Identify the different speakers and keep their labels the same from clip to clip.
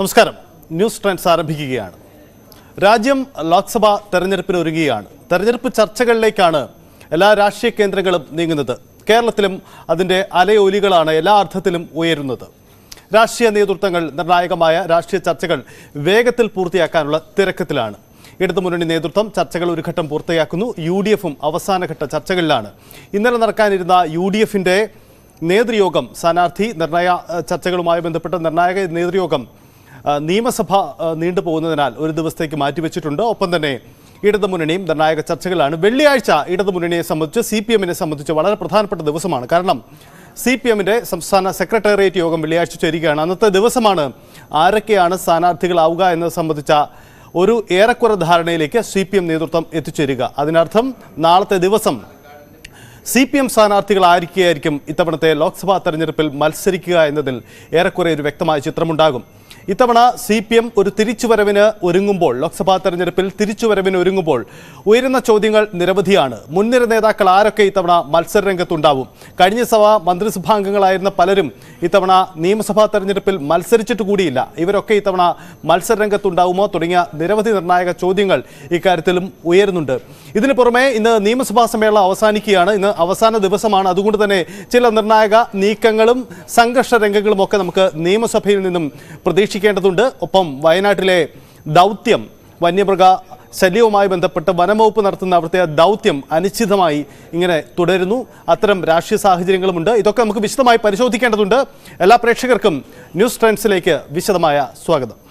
Speaker 1: നമസ്കാരം. News trends ആരംഭിക്കുകയാണ്. രാജ്യം ലോക്സഭാ തെരഞ്ഞെടുപ്പിന് ഒരുങ്ങുകയാണ്. തെരഞ്ഞെടുപ്പ് ചർച്ചകളിലേക്കാണ് എല്ലാ രാഷ്ട്രീയ കേന്ദ്രങ്ങളും നീങ്ങുന്നത്. കേരളത്തിലും അതിന്റെ അലയൊലികളാണ് എല്ലാ അർത്ഥത്തിലും ഉയരുന്നത്. രാഷ്ട്രീയ നേതൃത്വങ്ങൾ നിർണായകമായ രാഷ്ട്രീയ ചർച്ചകൾ വേഗത്തിൽ പൂർത്തിയാക്കാനുള്ള തിരക്കത്തിലാണ്. ഇടതുമുന്നണി നേതൃത്വം ചർച്ചകൾ ഒരു ഘട്ടം പൂർത്തിയാക്കുന്നു. യു ഡി എഫും അവസാനഘട്ട ചർച്ചകളിലാണ്. ഇന്നലെ നടക്കാനിരുന്ന യു ഡി എഫിന്റെ നേതൃയോഗം സ്ഥാനാർത്ഥി നിർണയ ചർച്ചകളുമായി ബന്ധപ്പെട്ട നിർണായക നേതൃയോഗം നിയമസഭ നീണ്ടുപോകുന്നതിനാൽ ഒരു ദിവസത്തേക്ക് മാറ്റിവെച്ചിട്ടുണ്ട്. ഒപ്പം തന്നെ ഇടതുമുന്നണിയും നിർണായക ചർച്ചകളാണ് വെള്ളിയാഴ്ച ഇടതുമുന്നണിയെ സംബന്ധിച്ച് സി പി എമ്മിനെ സംബന്ധിച്ച് വളരെ പ്രധാനപ്പെട്ട ദിവസമാണ്. കാരണം സി പി എമ്മിന്റെ സംസ്ഥാന സെക്രട്ടേറിയറ്റ് യോഗം വെള്ളിയാഴ്ച ചേരുകയാണ്. അന്നത്തെ ദിവസമാണ് ആരൊക്കെയാണ് സ്ഥാനാർത്ഥികളാവുക എന്നത് സംബന്ധിച്ച ഒരു ഏറെക്കുറെ ധാരണയിലേക്ക് സി പി എം നേതൃത്വം എത്തിച്ചേരുക. അതിനർത്ഥം നാളത്തെ ദിവസം സി പി എം സ്ഥാനാർത്ഥികൾ ആയിരിക്കും ഇത്തവണത്തെ ലോക്സഭാ തെരഞ്ഞെടുപ്പിൽ മത്സരിക്കുക എന്നതിൽ ഏറെക്കുറെ ഒരു വ്യക്തമായ ചിത്രമുണ്ടാകും. ഇത്തവണ സി പി എം ഒരു തിരിച്ചുവരവിന് ഒരുങ്ങുമ്പോൾ ലോക്സഭാ തെരഞ്ഞെടുപ്പിൽ തിരിച്ചുവരവിന് ഒരുങ്ങുമ്പോൾ ഉയരുന്ന ചോദ്യങ്ങൾ നിരവധിയാണ്. മുൻനിര നേതാക്കൾ ആരൊക്കെ ഇത്തവണ മത്സരരംഗത്തുണ്ടാവും? കഴിഞ്ഞ സഭ മന്ത്രിസഭാംഗങ്ങളായിരുന്ന പലരും ഇത്തവണ നിയമസഭാ തെരഞ്ഞെടുപ്പിൽ മത്സരിച്ചിട്ട് കൂടിയില്ല. ഇവരൊക്കെ ഇത്തവണ മത്സരരംഗത്തുണ്ടാവുമോ തുടങ്ങിയ നിരവധി നിർണായക ചോദ്യങ്ങൾ ഇക്കാര്യത്തിലും ഉയരുന്നുണ്ട്. ഇതിനു പുറമെ ഇന്ന് നിയമസഭാ സമ്മേളനം അവസാനിക്കുകയാണ്. ഇന്ന് അവസാന ദിവസമാണ്. അതുകൊണ്ട് തന്നെ ചില നിർണായക നീക്കങ്ങളും സംഘർഷ രംഗങ്ങളും ഒക്കെ നമുക്ക് നിയമസഭയിൽ നിന്നും പ്രതീക്ഷിക്കേണ്ടതുണ്ട് ഒപ്പം വയനാട്ടിലെ ദൗത്യം വന്യമൃഗ ശല്യവുമായി ബന്ധപ്പെട്ട് വനംവകുപ്പ് നടത്തുന്ന അവിടുത്തെ ദൗത്യം അനിശ്ചിതമായി ഇങ്ങനെ തുടരുന്നു. അത്തരം രാഷ്ട്രീയ സാഹചര്യങ്ങളുമുണ്ട്. ഇതൊക്കെ നമുക്ക് വിശദമായി പരിശോധിക്കേണ്ടതുണ്ട്. എല്ലാ പ്രേക്ഷകർക്കും ന്യൂസ് ട്രെൻഡ്സിലേക്ക് വിശദമായ സ്വാഗതം.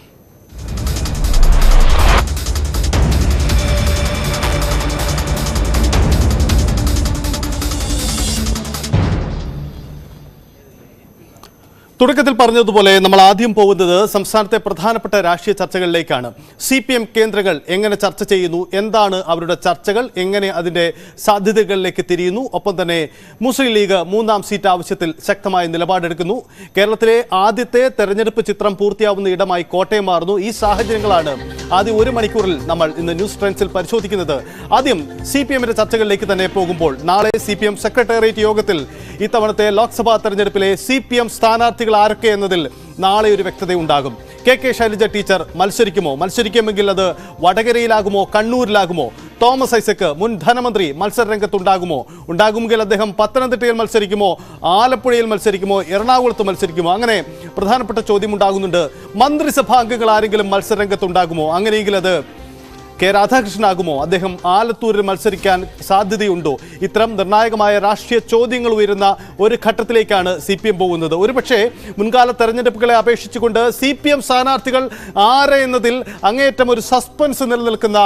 Speaker 1: തുടക്കത്തിൽ പറഞ്ഞതുപോലെ നമ്മൾ ആദ്യം പോകുന്നത് സംസ്ഥാനത്തെ പ്രധാനപ്പെട്ട രാഷ്ട്രീയ ചർച്ചകളിലേക്കാണ്. സി പി എം കേന്ദ്രങ്ങൾ എങ്ങനെ ചർച്ച ചെയ്യുന്നു? എന്താണ് അവരുടെ ചർച്ചകൾ? എങ്ങനെ അതിന്റെ സാധ്യതകളിലേക്ക് തിരിയുന്നു? ഒപ്പം തന്നെ മുസ്ലിം ലീഗ് മൂന്നാം സീറ്റ് ആവശ്യത്തിൽ ശക്തമായ നിലപാടെടുക്കുന്നു. കേരളത്തിലെ ആദ്യത്തെ തെരഞ്ഞെടുപ്പ് ചിത്രം പൂർത്തിയാവുന്ന ഇടമായി കോട്ടയം മാറുന്നു. ഈ സാഹചര്യങ്ങളാണ് ആദ്യം ഒരു മണിക്കൂറിൽ നമ്മൾ ഇന്ന് ന്യൂസ് ട്രെൻഡ്സിൽ പരിശോധിക്കുന്നത്. ആദ്യം സി പി എമ്മിന്റെ ചർച്ചകളിലേക്ക് തന്നെ പോകുമ്പോൾ നാളെ സി പി എം സെക്രട്ടേറിയറ്റ് യോഗത്തിൽ ഇത്തവണത്തെ ലോക്സഭാ തെരഞ്ഞെടുപ്പിലെ സി പി എം സ്ഥാനാർത്ഥികൾ ആരൊക്കെ എന്നതിൽ നാളെ ഒരു വ്യക്തതയുണ്ടാകും കെ കെ ശൈലജ ടീച്ചർ മത്സരിക്കുമോ? മത്സരിക്കുമെങ്കിൽ അത് വടകരയിലാകുമോ? കണ്ണൂരിലാകുമോ? തോമസ് ഐസക്ക് മുൻ ധനമന്ത്രി മത്സരരംഗത്തുണ്ടാകുമോ? ഉണ്ടാകുമെങ്കിൽ അദ്ദേഹം പത്തനംതിട്ടയിൽ മത്സരിക്കുമോ? ആലപ്പുഴയിൽ മത്സരിക്കുമോ? എറണാകുളത്ത് മത്സരിക്കുമോ? അങ്ങനെ പ്രധാനപ്പെട്ട ചോദ്യം ഉണ്ടാകുന്നുണ്ട്. മന്ത്രിസഭാ അംഗങ്ങൾ ആരെങ്കിലും മത്സരരംഗത്തുണ്ടാകുമോ? അങ്ങനെയെങ്കിൽ അത് കെ രാധാകൃഷ്ണനാകുമോ? അദ്ദേഹം ആലത്തൂരിൽ മത്സരിക്കാൻ സാധ്യതയുണ്ടോ? ഇത്തരം നിർണായകമായ രാഷ്ട്രീയ ചോദ്യങ്ങൾ ഉയരുന്ന ഒരു ഘട്ടത്തിലേക്കാണ് സി പി എം പോകുന്നത്. ഒരുപക്ഷേ മുൻകാല തെരഞ്ഞെടുപ്പുകളെ അപേക്ഷിച്ചുകൊണ്ട് സി പി എം സ്ഥാനാർത്ഥികൾ ആര് എന്നതിൽ അങ്ങേയറ്റം ഒരു സസ്പെൻസ് നിലനിൽക്കുന്ന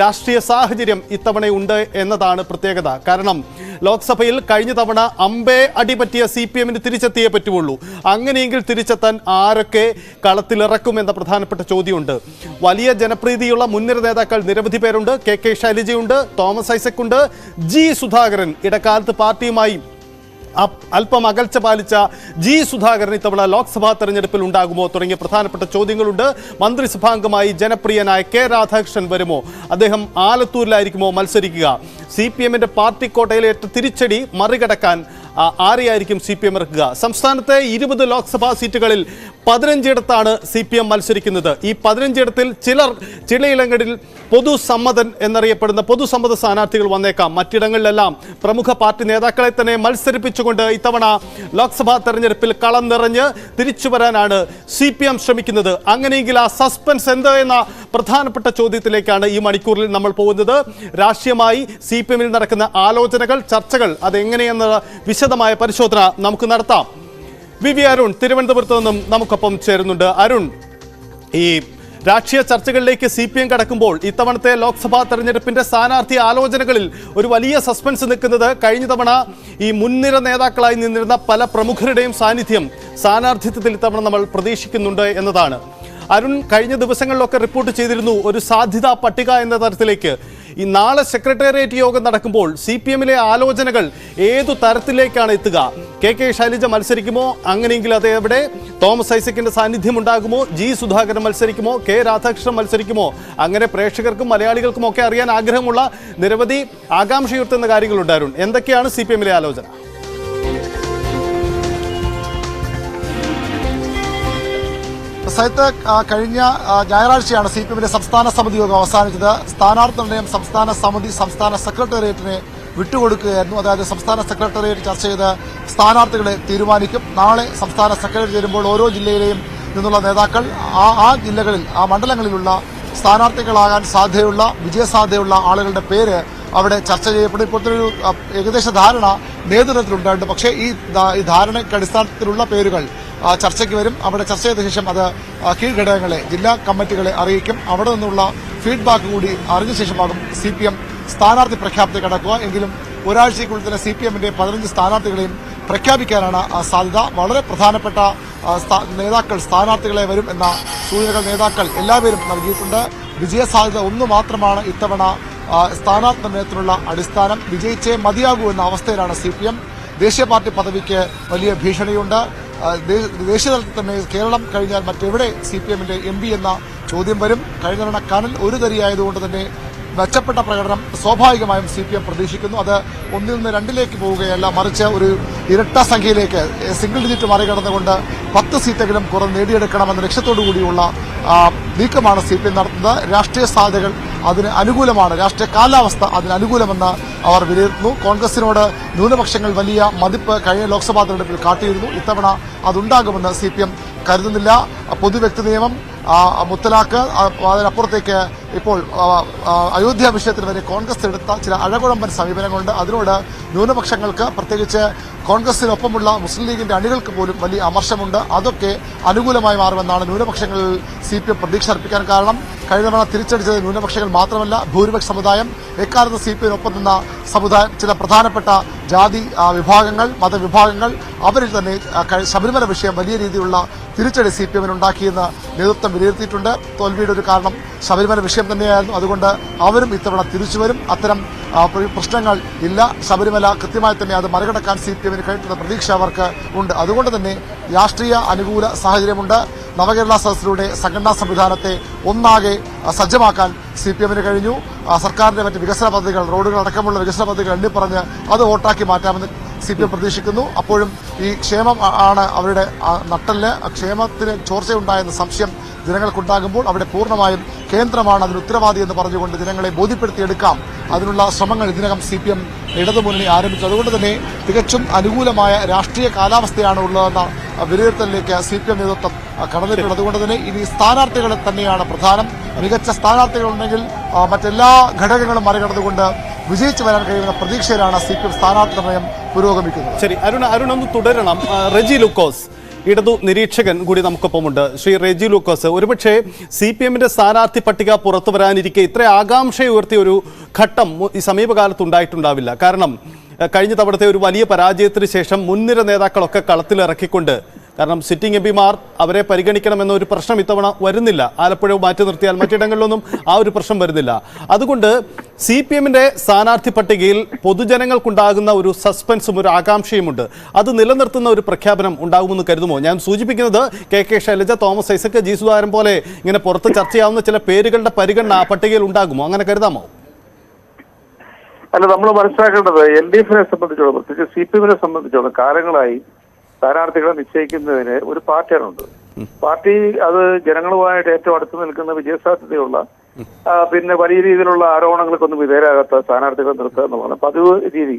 Speaker 1: രാഷ്ട്രീയ സാഹചര്യം ഇത്തവണയുണ്ട് എന്നതാണ് പ്രത്യേകത. കാരണം ലോക്സഭയിൽ കഴിഞ്ഞ തവണ അമ്പേ അടിപറ്റിയ സി പി എമ്മിന് തിരിച്ചെത്തിയേ പറ്റുള്ളൂ. അങ്ങനെയെങ്കിൽ തിരിച്ചെത്താൻ ആരൊക്കെ കളത്തിലിറക്കും എന്ന പ്രധാനപ്പെട്ട ചോദ്യമുണ്ട്. വലിയ ജനപ്രീതിയുള്ള മുൻനിര നേതാക്കൾ നിരവധി പേരുണ്ട്. കെ കെ ശൈലജയുണ്ട് തോമസ് ഐസക് ഉണ്ട്. ജി സുധാകരൻ ഇടക്കാലത്ത് പാർട്ടിയുമായി അല്പം അകൽച്ച പാലിച്ച ജി സുധാകരൻ ഇത്തവണ ലോക്സഭാ തെരഞ്ഞെടുപ്പിൽ ഉണ്ടാകുമോ തുടങ്ങിയ പ്രധാനപ്പെട്ട ചോദ്യങ്ങളുണ്ട്. മന്ത്രിസഭാംഗമായി ജനപ്രിയനായ കെ രാധാകൃഷ്ണൻ വരുമോ? അദ്ദേഹം ആലത്തൂരിലായിരിക്കുമോ മത്സരിക്കുക? സി പി എമ്മിന്റെ പാർട്ടി കോട്ടയിലേറ്റ തിരിച്ചടി മറികടക്കാൻ ആരെയായിരിക്കും സി പി എം ഇറക്കുക? സംസ്ഥാനത്തെ ഇരുപത് ലോക്സഭാ സീറ്റുകളിൽ പതിനഞ്ചിടത്താണ് സി പി എം മത്സരിക്കുന്നത്. ഈ പതിനഞ്ചിടത്തിൽ ചിലർ ചിലയിടങ്ങളിൽ പൊതുസമ്മതൻ എന്നറിയപ്പെടുന്ന പൊതുസമ്മത സ്ഥാനാർത്ഥികൾ വന്നേക്കാം. മറ്റിടങ്ങളിലെല്ലാം പ്രമുഖ പാർട്ടി നേതാക്കളെ തന്നെ മത്സരിപ്പിച്ചുകൊണ്ട് ഇത്തവണ ലോക്സഭാ തെരഞ്ഞെടുപ്പിൽ കളം നിറഞ്ഞ് തിരിച്ചു വരാനാണ് സി പി എം ശ്രമിക്കുന്നത്. അങ്ങനെയെങ്കിൽ ആ സസ്പെൻസ് എന്ത് എന്ന പ്രധാനപ്പെട്ട ചോദ്യത്തിലേക്കാണ് ഈ മണിക്കൂറിൽ നമ്മൾ പോകുന്നത്. രാഷ്ട്രീയമായി സി പി എമ്മിൽ നടക്കുന്ന ആലോചനകൾ ചർച്ചകൾ അതെങ്ങനെയെന്ന വിശദമായ പരിശോധന നമുക്ക് നടത്താം. വി വി അരുൺ തിരുവനന്തപുരത്ത് നിന്നും നമുക്കൊപ്പം ചേരുന്നുണ്ട്. അരുൺ ഈ രാഷ്ട്രീയ ചർച്ചകളിലേക്ക് സി പി എം കടക്കുമ്പോൾ ഇത്തവണത്തെ ലോക്സഭാ തെരഞ്ഞെടുപ്പിന്റെ സ്ഥാനാർത്ഥി ആലോചനകളിൽ ഒരു വലിയ സസ്പെൻസ് നിൽക്കുന്നത് കഴിഞ്ഞ തവണ ഈ മുൻനിര നേതാക്കളായി നിന്നിരുന്ന പല പ്രമുഖരുടെയും സാന്നിധ്യം സ്ഥാനാർത്ഥിത്വത്തിൽ ഇത്തവണ നമ്മൾ പ്രതീക്ഷിക്കുന്നുണ്ട് എന്നതാണ്. അരുൺ കഴിഞ്ഞ ദിവസങ്ങളിലൊക്കെ റിപ്പോർട്ട് ചെയ്തിരുന്നു ഒരു സാധ്യതാ പട്ടിക എന്ന തരത്തിലേക്ക്. ഈ നാളെ സെക്രട്ടേറിയറ്റ് യോഗം നടക്കുമ്പോൾ സി പി എമ്മിലെ ആലോചനകൾ ഏതു തരത്തിലേക്കാണ് എത്തുക? കെ കെ ശൈലജ മത്സരിക്കുമോ? അങ്ങനെയെങ്കിൽ അത് എവിടെ? തോമസ് ഐസക്കിന്റെ സാന്നിധ്യം ഉണ്ടാകുമോ? ജി സുധാകരൻ മത്സരിക്കുമോ? കെ രാധാകൃഷ്ണൻ മത്സരിക്കുമോ? അങ്ങനെ പ്രേക്ഷകർക്കും മലയാളികൾക്കും ഒക്കെ അറിയാൻ ആഗ്രഹമുള്ള നിരവധി ആകാംക്ഷയുർത്തുന്ന കാര്യങ്ങൾ ഉണ്ടായിരുന്നു എന്തൊക്കെയാണ് സി പി എമ്മിലെ ആലോചന?
Speaker 2: സൈത്ത് കഴിഞ്ഞ ഞായറാഴ്ചയാണ് സി പി എമ്മിന്റെ സംസ്ഥാന സമിതി യോഗം അവസാനിച്ചത്. സ്ഥാനാർത്ഥി നിർണയം സംസ്ഥാന സമിതി സംസ്ഥാന സെക്രട്ടേറിയറ്റിനെ വിട്ടുകൊടുക്കുകയായിരുന്നു. അതായത് സംസ്ഥാന സെക്രട്ടേറിയറ്റ് ചർച്ച ചെയ്ത് സ്ഥാനാർത്ഥികളെ തീരുമാനിക്കും. നാളെ സംസ്ഥാന സെക്രട്ടറി ചേരുമ്പോൾ ഓരോ ജില്ലയിലെയും നിന്നുള്ള നേതാക്കൾ ആ ആ ജില്ലകളിൽ ആ മണ്ഡലങ്ങളിലുള്ള സ്ഥാനാർത്ഥികളാകാൻ സാധ്യതയുള്ള വിജയസാധ്യതയുള്ള ആളുകളുടെ പേര് അവിടെ ചർച്ച ചെയ്യപ്പെടും. ഇപ്പോഴത്തെ ഒരു ഏകദേശ ധാരണ നേതൃത്വത്തിലുണ്ടായിട്ടുണ്ട് പക്ഷേ ഈ ധാരണയ്ക്ക് അടിസ്ഥാനത്തിലുള്ള പേരുകൾ ചർച്ചയ്ക്ക് വരും. അവിടെ ചർച്ച ചെയ്ത ശേഷം അത് കീഴ്ഘടകങ്ങളെ ജില്ലാ കമ്മിറ്റികളെ അറിയിക്കും. അവിടെ നിന്നുള്ള ഫീഡ്ബാക്ക് കൂടി അറിഞ്ഞ ശേഷമാകും സി പി എം സ്ഥാനാർത്ഥി പ്രഖ്യാപനത്തിൽ കടക്കുക. എങ്കിലും ഒരാഴ്ചയ്ക്കുള്ളിൽ തന്നെ സി പി എമ്മിന്റെ പതിനഞ്ച് സ്ഥാനാർത്ഥികളെയും പ്രഖ്യാപിക്കാനാണ് സാധ്യത. വളരെ പ്രധാനപ്പെട്ട നേതാക്കൾ സ്ഥാനാർത്ഥികളെ വരും എന്ന സൂചനകൾ നേതാക്കൾ എല്ലാവരും നൽകിയിട്ടുണ്ട്. വിജയസാധ്യത ഒന്നു മാത്രമാണ് ഇത്തവണ സ്ഥാനാർത്ഥി നിർണയത്തിനുള്ള അടിസ്ഥാനം. വിജയിച്ചേ മതിയാകൂ എന്ന അവസ്ഥയിലാണ് സി പി എം ദേശീയ പാർട്ടി പദവിക്ക് വലിയ ഭീഷണിയുണ്ട്. ദേശീയ തലത്തിൽ തന്നെ കേരളം കഴിഞ്ഞാൽ മറ്റെവിടെ സി പി എമ്മിന്റെ എം പി എന്ന ചോദ്യം വരും? കഴിഞ്ഞ തവണ കനൽ ഒരു തരിയായതുകൊണ്ട് തന്നെ മെച്ചപ്പെട്ട പ്രകടനം സ്വാഭാവികമായും സി പി എം പ്രതീക്ഷിക്കുന്നു. അത് ഒന്നിൽ നിന്ന് രണ്ടിലേക്ക് പോവുകയല്ല മറിച്ച് ഒരു ഇരട്ട സംഖ്യയിലേക്ക് സിംഗിൾ ഡിജിറ്റ് മറികടന്നുകൊണ്ട് പത്ത് സീറ്റെങ്കിലും കുറവ് നേടിയെടുക്കണമെന്ന ലക്ഷ്യത്തോടു കൂടിയുള്ള നീക്കമാണ് സി പി എം നടത്തുന്നത്. രാഷ്ട്രീയ സാധ്യതകൾ അതിന് അനുകൂലമാണ്. രാഷ്ട്രീയ കാലാവസ്ഥ അതിന് അനുകൂലമെന്ന് അവർ വിലയിരുത്തുന്നു. കോൺഗ്രസിനോട് ന്യൂനപക്ഷങ്ങൾ വലിയ മതിപ്പ് കഴിഞ്ഞ ലോക്സഭാ തെരഞ്ഞെടുപ്പിൽ കാട്ടിയിരുന്നു. ഇത്തവണ അതുണ്ടാകുമെന്ന് സി കരുതുന്നില്ല. പൊതുവ്യക്തി നിയമം മുത്തലാഖ് അതിനപ്പുറത്തേക്ക് ഇപ്പോൾ അയോധ്യ വിഷയത്തിന് വരെ കോൺഗ്രസ് എടുത്ത ചില അഴകുഴമ്പൻ സമീപനങ്ങളുണ്ട്. അതിനോട് ന്യൂനപക്ഷങ്ങൾക്ക് പ്രത്യേകിച്ച് കോൺഗ്രസിനൊപ്പമുള്ള മുസ്ലിം ലീഗിന്റെ അണികൾക്ക് പോലും വലിയ അമർശമുണ്ട് അതൊക്കെ അനുകൂലമായി മാറുമെന്നാണ് ന്യൂനപക്ഷങ്ങളിൽ സി പി എം പ്രതീക്ഷ അർപ്പിക്കാൻ കാരണം. കഴിഞ്ഞ തവണ തിരിച്ചടിച്ചത് ന്യൂനപക്ഷങ്ങൾ മാത്രമല്ല ഭൂരിപക്ഷ സമുദായം. എക്കാലത്ത് സി പി എമ്മിനൊപ്പം നിന്ന സമുദായം ചില പ്രധാനപ്പെട്ട ജാതി വിഭാഗങ്ങൾ മതവിഭാഗങ്ങൾ അവരിൽ തന്നെ ശബരിമല വിഷയം വലിയ രീതിയിലുള്ള തിരിച്ചടി സി പി എമ്മിനുണ്ടാക്കിയെന്ന് നേതൃത്വം വിലയിരുത്തിയിട്ടുണ്ട്. തോൽവിയുടെ ഒരു കാരണം ശബരിമല വിഷയം തന്നെയായിരുന്നു. അതുകൊണ്ട് അവരും ഇത്തവണ തിരിച്ചു വരും. അത്തരം പ്രശ്നങ്ങൾ ഇല്ല. ശബരിമല കൃത്യമായി തന്നെ അത് മറികടക്കാൻ സി പി എമ്മിന് പ്രതീക്ഷ അവർക്ക് ഉണ്ട്. അതുകൊണ്ട് തന്നെ രാഷ്ട്രീയ അനുകൂല സാഹചര്യമുണ്ട്. നവകേരള സദസ്സിലൂടെ സംഘടനാ സംവിധാനത്തെ ഒന്നാകെ സജ്ജമാക്കാൻ സി പി എമ്മിന് കഴിഞ്ഞു. സർക്കാരിന്റെ മറ്റ് വികസന പദ്ധതികൾ റോഡുകൾ അടക്കമുള്ള വികസന പദ്ധതികൾ എണ്ണിപ്പറഞ്ഞ് അത് വോട്ടാക്കി മാറ്റാമെന്ന് സി പി എം പ്രതീക്ഷിക്കുന്നു. അപ്പോഴും ഈ ക്ഷേമം ആണ് അവരുടെ നട്ടൽ. ക്ഷേമത്തിന് ചോർച്ചയുണ്ടായെന്ന സംശയം ജനങ്ങൾക്കുണ്ടാകുമ്പോൾ അവിടെ പൂർണമായും കേന്ദ്രമാണ് അതിന് ഉത്തരവാദി എന്ന് പറഞ്ഞുകൊണ്ട് ജനങ്ങളെ ബോധ്യപ്പെടുത്തിയെടുക്കാം. അതിനുള്ള ശ്രമങ്ങൾ ഇതിനകം സി പി എം ഇടതുമുന്നണി ആരംഭിച്ചു. അതുകൊണ്ട് തന്നെ തികച്ചും അനുകൂലമായ രാഷ്ട്രീയ കാലാവസ്ഥയാണ് ഉള്ളതെന്ന വിലയിരുത്തലിലേക്ക് സി പി എം നേതൃത്വം കടന്നിട്ടുണ്ട് അതുകൊണ്ട് തന്നെ ഇനി സ്ഥാനാർത്ഥികളെ തന്നെയാണ് പ്രധാനം. മികച്ച സ്ഥാനാർത്ഥികളുണ്ടെങ്കിൽ മറ്റെല്ലാ ഘടകങ്ങളും മറികടന്നുകൊണ്ട് വിജയിച്ചു വരാൻ കഴിയുന്ന പ്രതീക്ഷയിലാണ് സി പി എം സ്ഥാനാർത്ഥി നിർണയം പുരോഗമിക്കുന്നത്.
Speaker 1: ശരി അരുൺ അരുൺ ഒന്ന് തുടരണം. റെജി ലുക്കോസ് ഇടതു നിരീക്ഷകൻ കൂടി നമുക്കൊപ്പമുണ്ട്. ശ്രീ റെജി ലൂക്കോസ് ഒരുപക്ഷെ സി പി എമ്മിന്റെ സ്ഥാനാർത്ഥി പട്ടിക പുറത്തു വരാനിരിക്കെ ഇത്ര ആകാംക്ഷ ഉയർത്തിയ ഒരു ഘട്ടം ഈ സമീപകാലത്ത് ഉണ്ടായിട്ടുണ്ടാവില്ല. കാരണം കഴിഞ്ഞ തവണത്തെ ഒരു വലിയ പരാജയത്തിന് ശേഷം മുൻനിര നേതാക്കളൊക്കെ കളത്തിലിറക്കിക്കൊണ്ട് കാരണം സിറ്റിംഗ് എം പിമാർ അവരെ പരിഗണിക്കണമെന്ന ഒരു പ്രശ്നം ഇത്തവണ വരുന്നില്ല. ആലപ്പുഴ മാറ്റി നിർത്തിയാൽ മറ്റിടങ്ങളിലൊന്നും ആ ഒരു പ്രശ്നം വരുന്നില്ല. അതുകൊണ്ട് സി പി എമ്മിന്റെ സ്ഥാനാർത്ഥി പട്ടികയിൽ പൊതുജനങ്ങൾക്കുണ്ടാകുന്ന ഒരു സസ്പെൻസും ഒരു ആകാംക്ഷയുമുണ്ട്. അത് നിലനിർത്തുന്ന ഒരു പ്രഖ്യാപനം ഉണ്ടാകുമെന്ന് കരുതുമോ? ഞാൻ സൂചിപ്പിക്കുന്നത് K K Shailaja Thomas Isaac G Sudhakaran പോലെ ഇങ്ങനെ പുറത്ത് ചർച്ചയാവുന്ന ചില പേരുകളുടെ പരിഗണന ആ പട്ടികയിൽ ഉണ്ടാകുമോ? അങ്ങനെ കരുതാമോ?
Speaker 3: അല്ല നമ്മൾ മനസ്സിലാക്കേണ്ടത് എൽ ഡി എഫിനെ സംബന്ധിച്ചോളം പ്രത്യേകിച്ച് സി പി എമ്മിനെ സംബന്ധിച്ചോളം കാലങ്ങളായി സ്ഥാനാർത്ഥികളെ നിശ്ചയിക്കുന്നതിന് ഒരു പാറ്റേണുണ്ട് പാർട്ടി അത് ജനങ്ങളുമായിട്ട് ഏറ്റവും അടുത്ത് നിൽക്കുന്ന വിജയസാധ്യതയുള്ള പിന്നെ വലിയ രീതിയിലുള്ള ആരോപണങ്ങൾക്കൊന്നും വിധേയരാകാത്ത സ്ഥാനാർത്ഥികളെ നിർത്തുക എന്നുള്ളതാണ് പതിവ് രീതി.